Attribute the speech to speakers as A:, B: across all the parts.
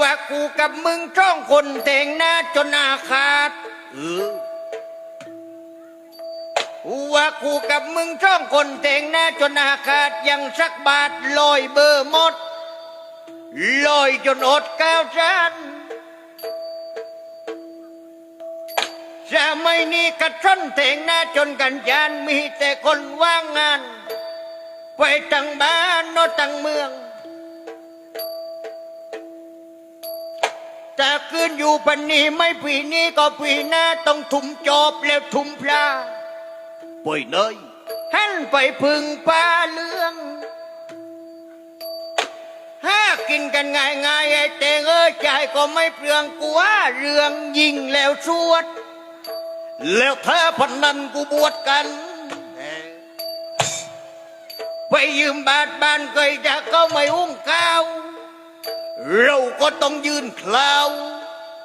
A: ว่ากูกับมึงช่องคนแต่งหน้าจนอาขาด
B: เออ
A: ว่ากูกับมึงช่องคนแต่งหน้าจนอาขาดยังสักบาทลอยเบอร์หมดลอยจนอดก้าวชันจะไม่นี่กระช่อนแต่งหน้าจนกันยานมีแต่คนว่างงาน ไปตั้งบ้านโนตั้งเมือง คืนอยู่ปันนี้ไม่ปีนี้ก็ปีหน้าต้องทุ่มจอบแล้วทุ่มพลา
B: ปล่อยเนย
A: หันไปพึ่งป่าเลืองหากินกันง่ายง่ายๆไอ้เตงเอ้ยใจายก็ไม่เปลืองกูว่าเรื่องยิงแล้วสวด
B: แล้วถ้าพนันกูบวชกัน
A: ไปยืมบาทบ้านเคยจะก็ไม่อุ้งข้าว
B: เราก็ต้องยืนคลาว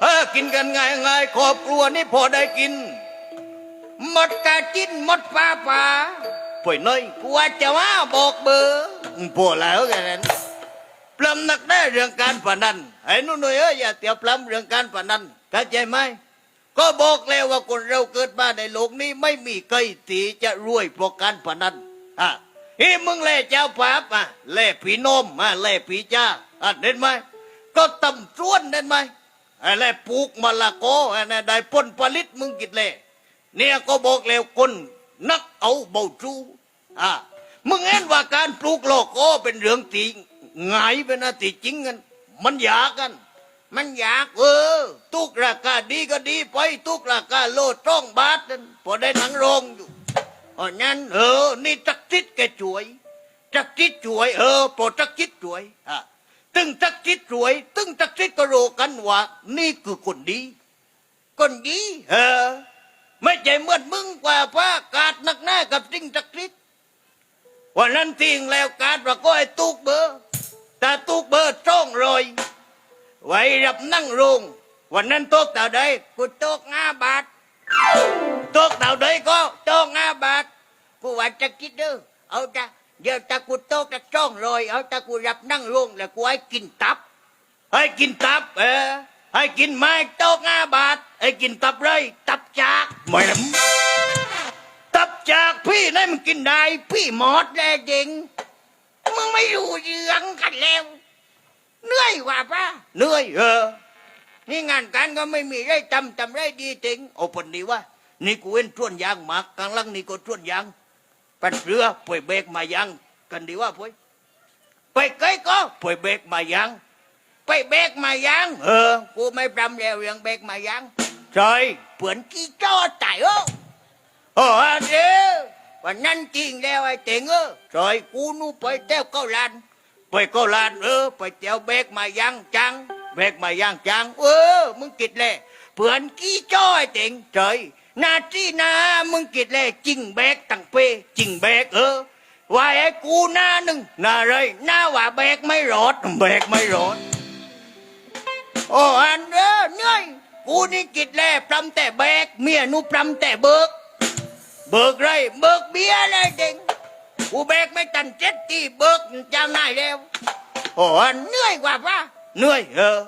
A: เตา
B: กูก็ต้องคลาวกินเออ
A: อันเงินทอดป้าป้าก็เอามาให้
B: อยู่ไว้ได้ออกพรรษา
A: เอ้ย
B: รับพากระตินเลย
A: เออกินกันง่ายง่ายๆครอบครัวนี่พอได้กิน หมดกาจิ้นหมดป้าป้า
B: ปล่อยเนย
A: กูว่าจะว่าบอกเบอร์
B: พอแล้วแค่นั้นปลำนักได้เรื่องการพนันไอ้หนุ่นเอ้ยอย่าเตียวปลำเรื่องการพนันเข้าใจไหมก็บอกแล้วว่าคนเราเกิดมาในโลกนี้ไม่มีใครตีจะรวยเพราะการพนันอะเฮ้มึงเล่เจ้าภาพอะเล่ผีโนมอะเล่ผีจ้าอะเห็นไหมก็ตำส่วนเห็นไหม อ้เล่ปลูกมะละกออ้นั่นได้พ้นผลิตมึงกิดเล่เนี่ยก็บอกแล้วคนนักเอาเบาจูอะมึงเห็นว่าการปลูกโลโก้เป็นเรื่องตีไงายเป็นนาตีจริงกัน มันยากกัน
A: มันยาก
B: เออตุกราคาดีก็ดีไปตุกราคาโลจ้องบาทนั่นพอได้หนังโรงอยู่อ๋อนั้นเออ นี่จักจิตแกช่วยจักจิตช่วย เออพอจักจิตช่วยอะ ตึงจักจิตช่วย ตึงจักจิตก็รู้กันว่า นี่คือคนดี
A: คนดี
B: เออไม่ใช่เหมือนมึงกว่าพระกาดนักหน้ากับสิ่งจักจิตวันนั้นทิ้งแล้วการว่าก็ไอ้ตุกเบอร์แต่ตุกเบอร์จ้องรอยไว้รับนั่งโรงวันนั้นโต๊ะเต่าใด
A: กูตกห้าบาท
B: โต๊ะเต่าใดก็
A: ตกห้าบาทกูว่าจะคิดเด้อเอาจ้ะ เดี๋ยวตากูโตกจะจ้องรอยเอาตากูรับนั่งลงแล้วกูให้กินตับ
B: ให้กินตับ เออ ให้กินไม้โต๊ะห้าบาท ให้กินตับเลย ตับจากแหม่มตับจากพี่นั่นมันกินได้ พี่หมอด
A: แล้เด็งมึงไม่รู้เรื่องกันแล้วเหนื่อยกว่าป้า
B: เหนื่อยเออ
A: นี่งานการก็ไม่มีได้ทำทำได้ดีจริง
B: โอ้ปนดีว่า นี่กูเว้นช่วนยางหมากกลางลังนี่ก็ช่วนยาง ปัดเรือป่วยเบรกมายังกันดีว่าป่วย
A: ไปเกยก็
B: ป่วยเบรกมายัง
A: ไปเบกมายัง
B: เออ
A: กูไม่ปรำแล้วเรื่องเบกมายัง
B: ใช่
A: เปือนกี้จ้อตายเออ
B: โอ้ฮะเด้อ
A: วันนั้นจริงแล้วไอ้เต็งเออ
B: ใช่
A: กูนู่ไปเต้วเก้าลาน
B: ไปก็ลานเออ
A: ไปเต้วเบกมายังจัง
B: เบรกมายังจัง
A: เออมึงกิดเลยเปือนกี้จ้อไอ้เต็ง
B: ใช่
A: หนาที่นามึงกิดเลยจริงเบกตั้งเป
B: จริงเบกเออ
A: ว่าไอ้กูหน้าหนึ่ง
B: น่าไร
A: หน้าว่าเบกไม่รอด
B: เบกไม่รอด
A: โอ้อันเด้อเหนื่อยกูนี่กิดเลยปรำแต่เบกเมียนูปรำแต่เบิก
B: เบิกไร
A: เบิกเบียร์เลยเด็งกูเบกไม่ตันเจ็ดที่เบิกเจ้านายแล้ว
B: โอ้อัน
A: เหนื่อยกว่าป้า
B: เหนื่อยเออ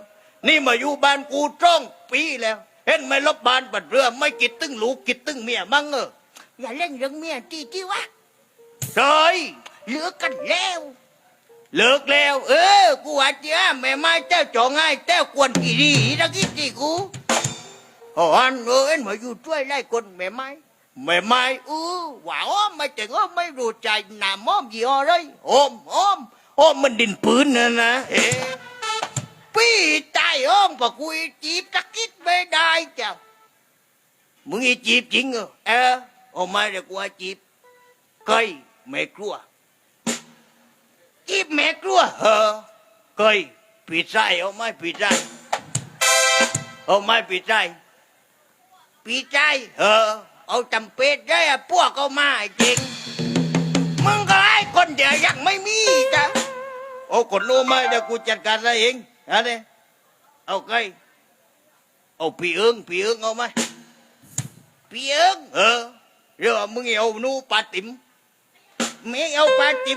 B: นี่มาอยู่บ้านกูจ้องปีแล้ว เห็นไหมลบบ้านปัดเรือ ไม่กิดตึงลูกกิดตึงเมียมั่งเออ
A: อย่าเล่นเรื่องเมียที่ที่วะ
B: ใช่
A: เหลือกันแล้ว
B: เลิกแล้ว
A: เออ กูว่าเจ้าแม่ไม้เจ้าจ่อง่ายเจ้ากวนกี่ดีตะกี้ที่กูอ๋ออันเออเอ็นมาอยู่ช่วยไล่คนแม่ไม้
B: ไม่ไม่
A: เออว่าอ้อมไม่แต่ก็ไม่รู้ใจหน้ามอมยี่ห้อเลย
B: โอมโอมโอมมันดินปืนนะนะเอ๊ะ
A: พี่ตายอ้อมปะกูจีบตะกี้ไม่ได้จ้า
B: มึงอีจีบจริงเหรอ
A: เออ
B: โอ้ไม่เดี๋ยวกูให้จีบเคยไม่กลัว
A: จีบแม่กลัว
B: เออเคยปีดไส้เอาไหม่ปีดไส้
A: เอา
B: ไม้ปีใจ
A: ปีใจ
B: เออ
A: เอาจำเป็ดได้อะพวกเอามาให้จริง มึงก็ไอ้คนเดียวยังไม่มีจ้ะ
B: โอ้คนรู้ไหมเดี๋ยวกูจัดการอะไรเอง ฮะเนี่ยเอาไงเอาปีเอิงปีเอิงเอาไหม
A: พี่เอิง
B: เออเรียกว่ามึงเอาหนูปลาติ๋ม
A: ไม่เอาปลาจิ๋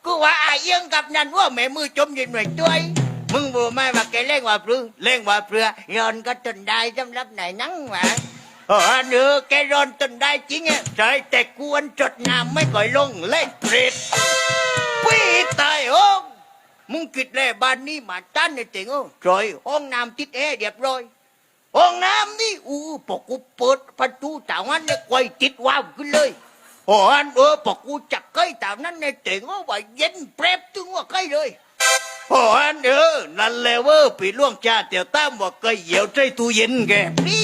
A: อ้เจ๋งเออว่าแก่รอยแก่รอยเอออายุเออไม่นำนักกันแก่รอยไปฮะโอ้อันเด้อว่าอาเยี่ยงอ่าเอียงโอ้มึงคิดเลยตักต้มไก่ใจขมิ้นขี้มิ้นในเพชรไม่ต้องขมิ้นไหมเอออันนั้นตักไม้กูคิดเลยตัวยมาเลยหล่นตัวยอูหล่นตัวยมาว่าไม่มือจมยู่ในตัวยเลยโอ้อันเออกูว่าอเอียงกับนั่นว่าแม่มือจมอยู่ในตัวย มึงบอกไม่ว่าแกเล่งว่าปรือเล่งว่าเปลือย้อนก็จนได้สำหรับไหนนั่งหวะเออเนื้อแกร้อนจนได้จริงอะใช่แต่กวนจดน้ำไม่ก่อยลงเล่นเปรตพี่ตายโอ้งมึงกิดเลยบ้านนี้มาตั้นในเจ๋งโอ้จอยห้องน้ำติดแอร์เรียบร้อยห้องน้ำนี่อู้ปกกูเปิดประตูแต่วันเนี่ยไกวติดว้าวขึ้นเลย โอ้อันเออปกูจับไก่แต่นั้นในเจ๋งโอ้ว่าเย็นเปรบถึงว่าไก่เลยโอ้อันเออนั่นแหละเว้อปีล่วงชาเตียวตั้มว่าไก่เหี่ยวใจตู้เย็นแกนี่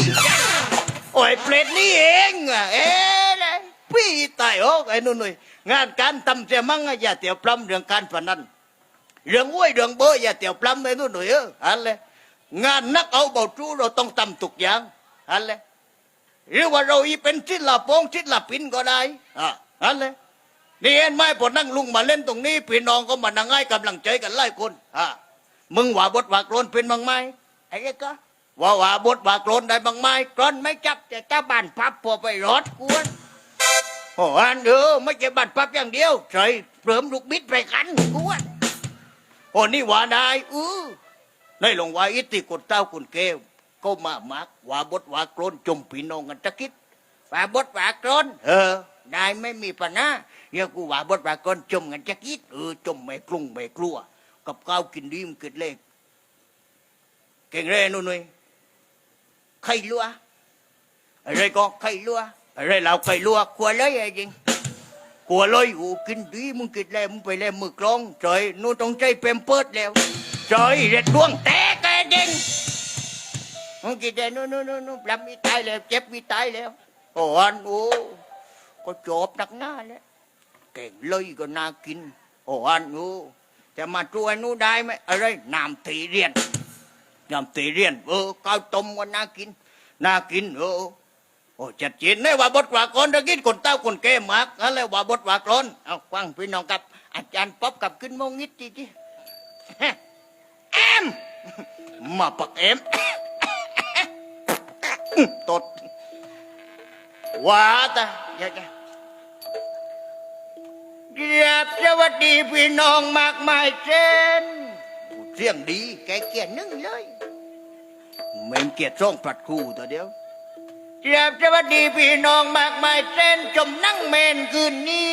A: โอ้ยเปรตนี่เองอะเอ๊ะพี่ตายโอ้ไอ้นู่นนุ่ยงานการทำเสียมั่งอะอย่าเตียวปล้ำเรื่องการพนันเรื่องอ้วยเรื่องเบออย่าเตียวปล้ำไอ้นู่นนุ่ยเอออันเลยงานนักเอาเบาจูเราต้องทำทุกอย่างอันเลย หรือว่าเราอีเป็นศิลปงศิลปินก็ได้อะอันเลยนี่เห็นไหมพอนั่งลุงมาเล่นตรงนี้ พี่น้องก็มานั่งให้กำลังใจกันไล่คนอะมึงว่าบทว่าโกรนเป็นบ้างไหมไอ้เด็กก็ว่าว่าบทว่ากรนได้บางไม้กรนไม่จับแต่เจ้าบ้านพับพอไปรถกวนโอ้อันเออไม่ใช่บ้านพับอย่างเดียวใช่เพิ่มลูกบิดไปกันกวนโอ้นี่ว่าได้อือในหลวงว่าอิติกดเต้ากุนเกว ก็มามักว่าบทว่ากรนจมปีนองกันตะกิดว่าบทว่ากรนเออได้ไม่มีปัญหาเดี๋ยวกูว่าบทว่ากรนจมกันตะกิดเออจมไม่กรุงไม่กลัว กับข้าวกินดีมนกินเล็กเก่งเร่นู่นนุ่ยไข่ลัวอะไรก็ไข่ลัวอะไรเราไข่ลัวกลัวเลยไอ้จริงกลัวเลยโอ้กินดีมึงกินแล้วมึงไปแล้วมือกลองจอยนู่นต้องใจเปมเปิดแล้วจอยเร็ดดวงแตกไอ้จริง มึงกินแล้นู่นนู่นนู่นนู่นปรับมีตายแล้ว เจ็บมีตายแล้วโอ้อันโอ้ก็จบนักหน้าแล้วเก่งเลยก็น่ากินโอ้อันโอ้จะมาช่วยนู่นได้ไหมอะไรน้ำตีเรียนยำตีเรียน เออข้าวต้มก็น่ากินน่ากินเออโอ้จัดจีนนี่ว่าบทว่ากรอนตะกินคนเต้าคนแก่มากนั่นแหละว่าบทว่ากรนเอาฟังพี่น้องกับ อาจารย์ป๊อบกับขึ้นโมงนิดจีจีแอมมาปักแอม ตดว่าต่อยากจะเรียบสวัสดีพี่น้องมากมายเช่นเสียงดี แกเกียรนึ่งเลยเมงเกียรติส่งปลัดคู่ตัวเดียวเจียบสวัสดีพี่น้องมากมายเส้นจมนั่งเมนคืนนี้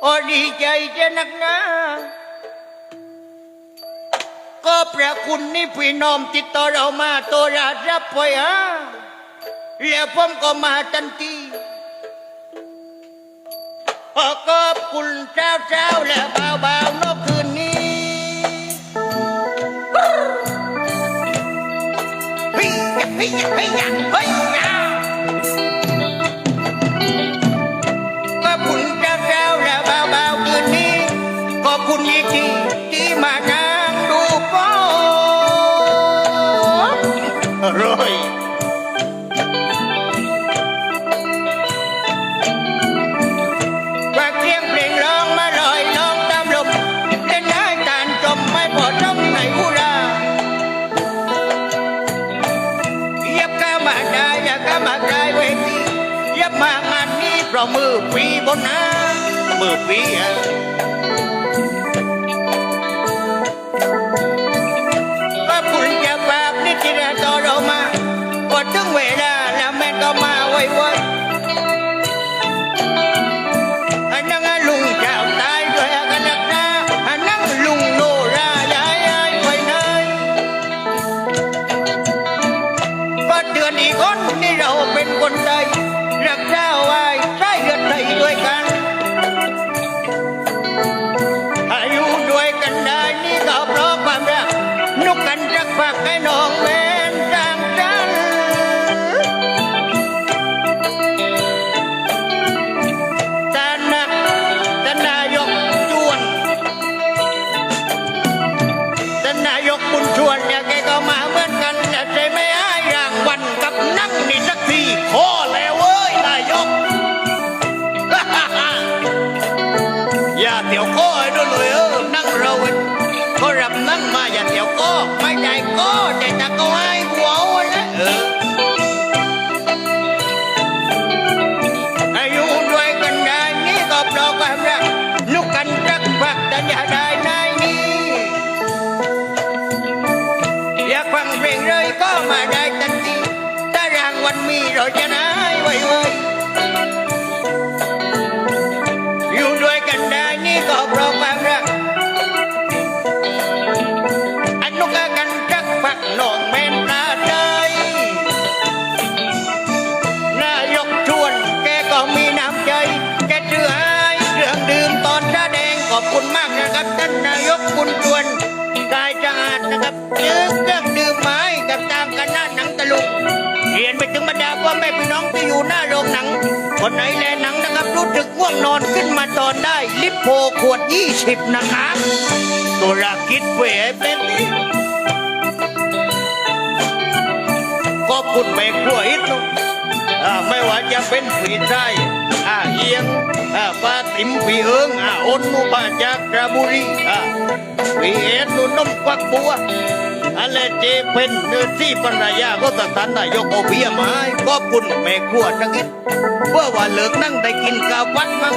A: โอ้ดีใจจะนักหนา ก็พระคุณนี่พี่น้องติดต่อเรามาตัวรารับไปฮะแล้วผมก็มาทันทีขอขอบคุณเจ้าเจ้าและบ่าวบ่าวนกคืนนี้เฮ้ยเฮ้ยเฮ้ยเฮ้ยขอบคุณเจ้าเจ้าและบ่าวบ่าวคืนนี้ขอบคุณอีกทีที่มานั่ง บนน้ำเมื่อปีพระคุณจะฝากนิจิราต่อเรามาพอถึงเวลาแล้วแม่ก็มาไว้ไว้าเดี๋ยวก็ไอ้ด้วยเลยเออนั่งเราเว้ แม่พี่น้องที่อยู่หน้าโรงหนัง คนไหนแลหนังนะครับรู้สึกง่วงนอนขึ้นมาตอนได้ ลิปโพขวด 20 นะครับตัวราคิดเพื่อให้เป็นนี่ขอบคุณแม่ครัวอิทนุอไม่ว่าจะเป็นผีไส้อาเอียงอาป้าติ๋มผีเอิงอาอนนุปาจากระบุรีอาผีเอ็ดนุนมควักบัว อะไรเจเป็นเนื้อที่ภรรยาก็ตัดสันนายกเอาเบียร์มาให้ขอบคุณแม่ครัวจังอิดเพื่อว่าเลิกนั่งได้กินข้าวัดมั้ง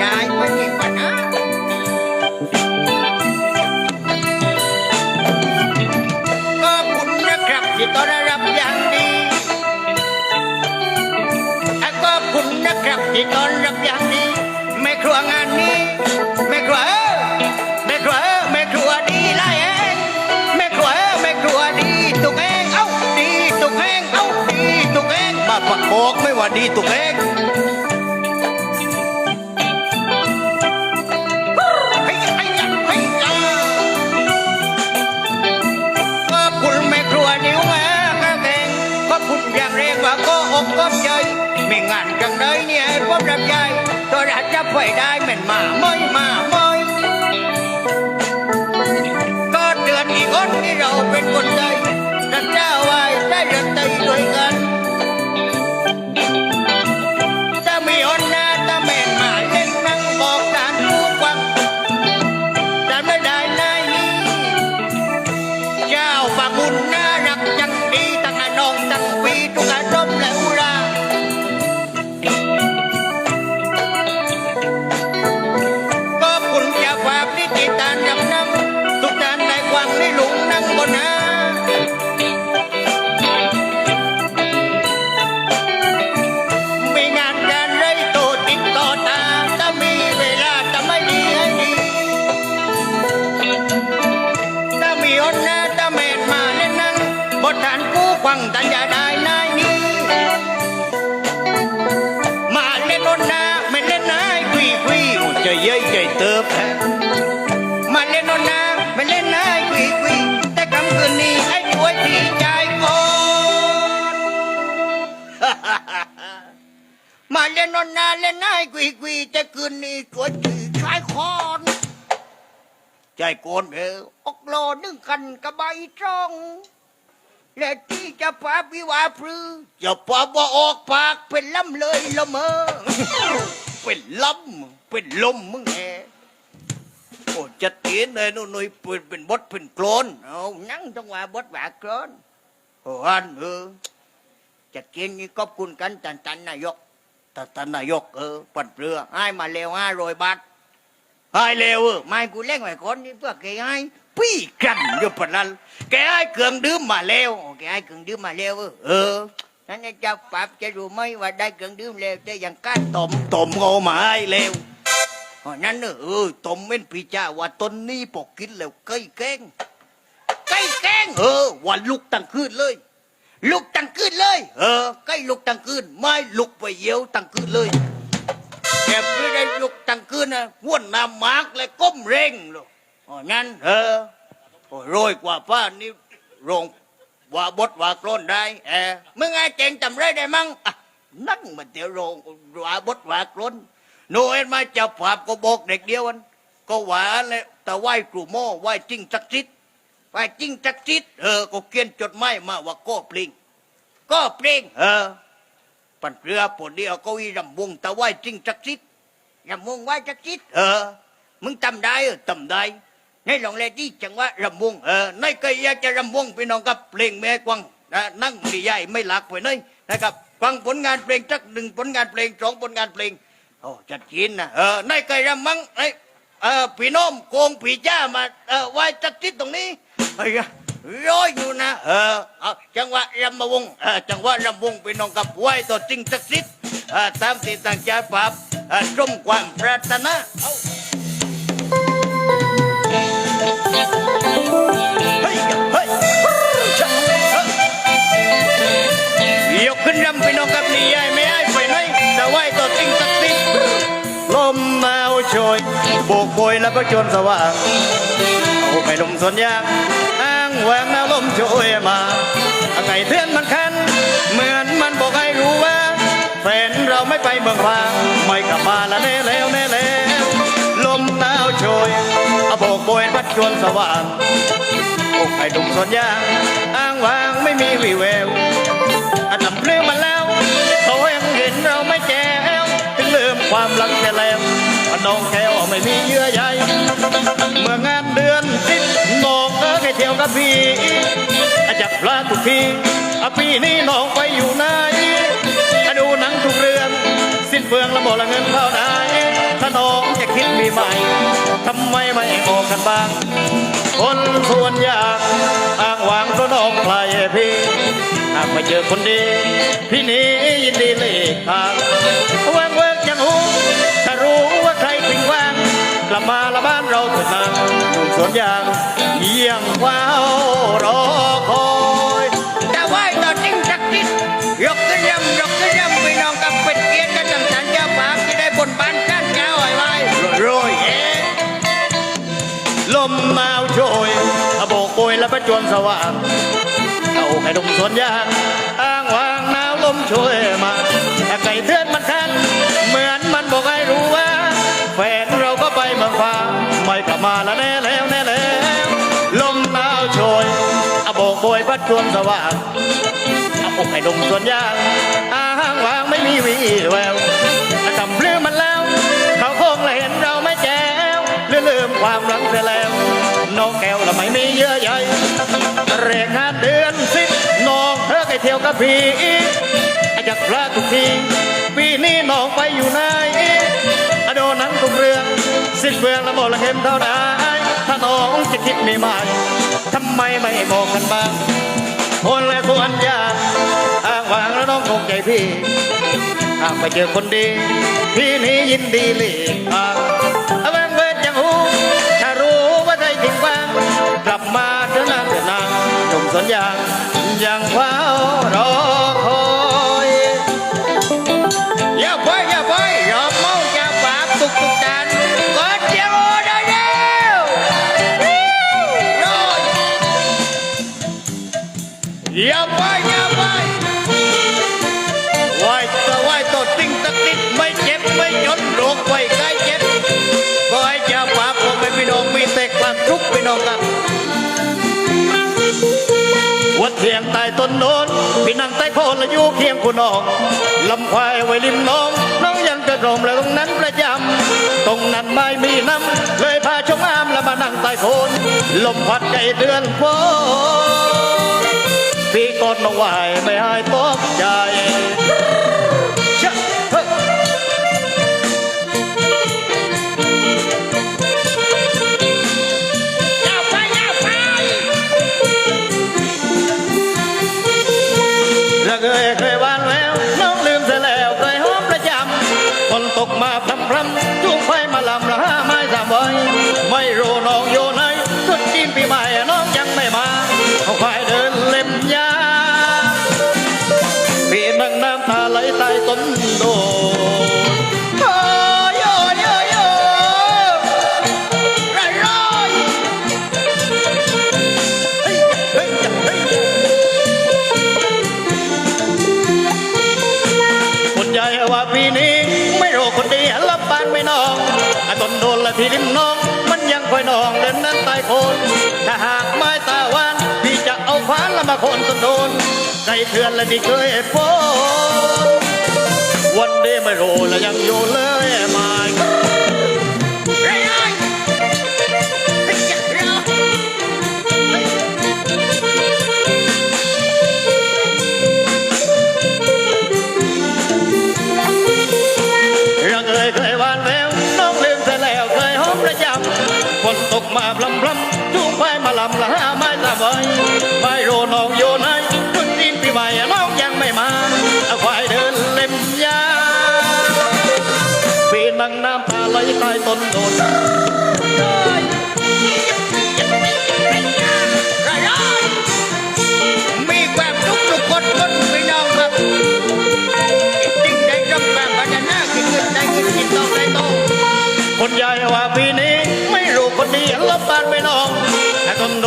A: ได้ไม่มีปัญหาขอบคุณนะครับที่ต้อนรับอย่างดีอะขอบคุณนะครับที่ต้อนรับอย่างดีแม่ครัวงานนี้ บอกไม่ว่าดีตุกเองเฮ้ยไอ้ยะเฮ้ยจ้าขอบคุณแม่ครัวนิ้วแม่ก็เก่งขอบคุณยางเรียกว่าก็อกก็ใจไม่งานจังเลยเนี่ยให้ผมรับใจตัวรัดจะไปได้เหม็นมาไม่มาไม่ก็เดือนอีกคนที่เราเป็นคนไท กุยกุยแต่คืนนี้ช่วยที่ชายคอนใจโกนเอออกโลนึ่งกันกระใบจ้อง และที่จะพาวิวาพรือจะพาบ่ออกปากเป็นลำเลยละเมอ เป็นลำเป็นลมมึงแน่โอ้จัดเกียนเลยนู่นนุ่ยปืนเป็นบดเป็นโกลนเอานั่งจังหวะบดแหวกโกลนโอ้อันเออจัดเกียนนี่ก็คุณกันตันตันนายก ตันตันนายกเออปั่นเปลือให้มาเร็วห้าร้อยบาทให้เร็วเออไม่กูเล่งไว้คนนี่เพื่อแกให้พี่กันอยู่ปะนั้นแกให้เครื่องดื่มมาเร็วแกให้เครื่องดื่มมาเร็วเออนั่นเจ้าปราบจะรู้ไหมว่าได้เครื่องดื่มแล้วแต่ยังก้านตม
B: ตมเอามาให้เร็ว
A: นั่นเออตมเม่นพี่จ้าว่าต้นนี้ปกกินแล้วใกล้แกงใกล้แกงเออวันลุกตั้งคืนเลย ลุกตั้งคืนเลย เออใกล้ลุกตั้งคืนไม่ลุกไปเยี่ยวตั้งคืนเลยแกไม่ได้ลุกตั้งคืนนะห้วนน้ำมากเลยก้มเร่งเลยอ๋อนั่นเออโอ้ยโรยกว่าป้านี่โรงว่าบดว่ากล้นได้เออมึงไงเจงจำไรได้มั้งอะนั่งมันเดี๋ยวโรงว่าบดว่ากล้นหนูเอ็นมาจับภาพก็บอกเด็กเดียวมันก็หวานเลยแต่ไหว้ครูโม่ไหว้จริงจักจิต ไหว้จริงจักจิตเออก็เขียนจดหมายมาว่าก็ปลิงก็ปลิงเออปันเรือปวดเดียวก็วีรำวงแต่ไหว้จริงจักจิตรำวงไหว้จักจิตเออมึงจำได้เออจำได้ในหลองเลดี้จังว่ารำวงเออในก็อยากจะรำวงพี่น้องกับเพลงแม่กวังนะนั่งดีใหญ่ไม่หลักไปเลยนะครับฟังผลงานเพลงจักหนึ่งผลงานเพลงสองผลงานเพลงโอ้จัดกินนะเออในไก่รำมังไอเออพี่น้องโกงผีจ้ามาเออไหว้จักจิตตรงนี้ ร้อยอยู่นะ เออเอาจังหวะรำมาวงเออจังหวะรำวงพี่น้องกับไหวตัวจริงจักจิตเออตามที่ตั้งใจปรับเออสมความปรารถนาเอาเฮ้ยเฮ้ยชะเฮ้ยยกขึ้นรำพี่น้องกับนี่ยายไม่ให้ไปไหนแต่ไหวตัวจริงจักจิต
B: ลมหนาวโชยโบกโบยแล้วก็จนสว่างเอาไปลมสนยาง อ้างแหวงหนาวลมโชยมาไงเทือนมันคันเหมือนมันบอกให้รู้ว่าแฟนเราไม่ไปเมืองฟางไม่กลับมาละแน่แล้วแน่แล้วลมหนาวโชยอาโบกโบยพัดจนสว่างอกไอ้ดุมสวนยางอ้างวางไม่มีวี่แววอันนำเรื่องมาแล้วเขายังเห็นเราไม่แก้วถึงลืมความรักแค่แล้ว น้องแก้วไม่มีเยื่อใยเมื่องานเดือนสิบน้องก็แค่เที่ยวกับพี่อาจับพลาดทุกทีอะปีนี้น้องไปอยู่ไหนอะดูหนังทุกเรื่องสิ้นเปลืองและหมดละเงินเท่าไหนถ้าน้องจะคิดมีใหม่ทำไมไม่บอกกันบ้าง คนส่วนยากอ้างวางเพราะน้องใครพี่หากไม่เจอคนดี พี่นี้ยินดีเลกทางแวง สวนยางเยี่ยงว้าวรอคอย
A: จะไหว้ต่อจริงจักจิตยกขึ้นยำยกขึ้นยำพี่น้องกับเป็ดเกียรติกันจังสันเจ้าปากที่ได้บนบานกันเจ้าไอ้ไว้รวยๆเอ๊ะ
B: ลมหนาวโชยอะโบกโบยและประจวนสว่างเอาให้ดมสวนยางอ้างวางหนาวลมช่วยมาแต่ไก่เทือนมันคันเหมือนมันบอกให้รู้ว่า จวนสว่างเอาอกให้ดมส่วนยางอาห้างวางไม่มีวีแววจำเรื่องมันแล้ว เขาคงเลยเห็นเราไม่แจ้วเรื่องลืมความรักเสียแล้วน้องแก้วละไม่มีเยื่อใยเรียกงาเดือนสิบน้องเธอไปเที่ยวกับพี่อาจากพระทุกทีปีนี้น้องไปอยู่ไหนอโดนหนังทุกเรื่อง สิ้นเปลืองละหมดละเห็นเท่าได ถ้าน้องจะคิดไม่ใหม่ทำไมไม่บอกกันบ้างคนและควรยาอ้างวางแล้วน้องคงใจพี่หากไปเจอคนดี พี่นี้ยินดีเลยอ่า
A: เพี
B: ยงใต้ต้นโน้นพี่นั่งใต้โคนและอยู่เคียงคุณน้องลำควายไว้ริมน้องน้องยังกระโดมแล้วตรงนั้นประจำตรงนั้นไม่มีน้ำเลยพาชมงามแล้วมานั่งใต้โคนลมพัดใจเดือนฝนพี่กอดน้องไหวไม่ให้ตกใจ ยคนใหญ่ว่าปีนี้ไม่รู้คนดีหันลับปานไม่นองไอ้ต้นโดนละที่ริมน้อง มันยังคอยนองเดินนั้นตายคน ถ้าหากไม้ตาหวานพี่จะเอาขวานละมาคนต้นโดนใจเถื่อนและที่เคยโฟน วันนี้ไม่รู้และยังอยู่เลยม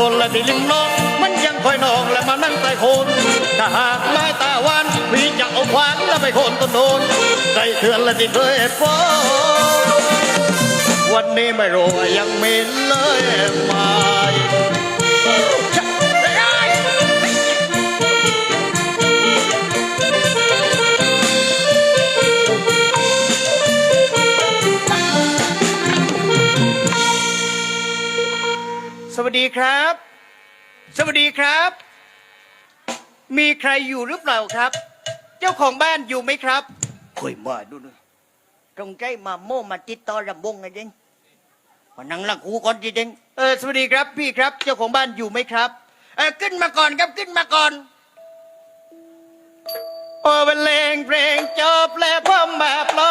B: นโดนและที่ลิงน้อง มันยังคอยนองและมานั่งใต้โคนถ้าหากไม้ตาวานพี่จะเอาขวานแล้วไปโคนต้นโดนใจเถื่อนและที่เคยฟ้องวันนี้ไม่รู้ว่ายังมีเลยไหม วัสดีครับ สวัสดีครับ มีใครอยู่หรือเปล่าครับ เจ้าของบ้านอยู่ไหมครับ
A: คุยมาดูนะตรงใจมาโม่มาติดต่อรำวงไงเด้งมานั่งลังกูก่อนจริง
B: เออสวัสดีครับพี่ครับ เจ้าของบ้านอยู่ไหมครับ
A: ๆเออขึ้นมาก่อนครับขึ้นมาก่อน
B: โอ้บรรเลงเพลงจบแล้วพ่อมาปลอบมือให้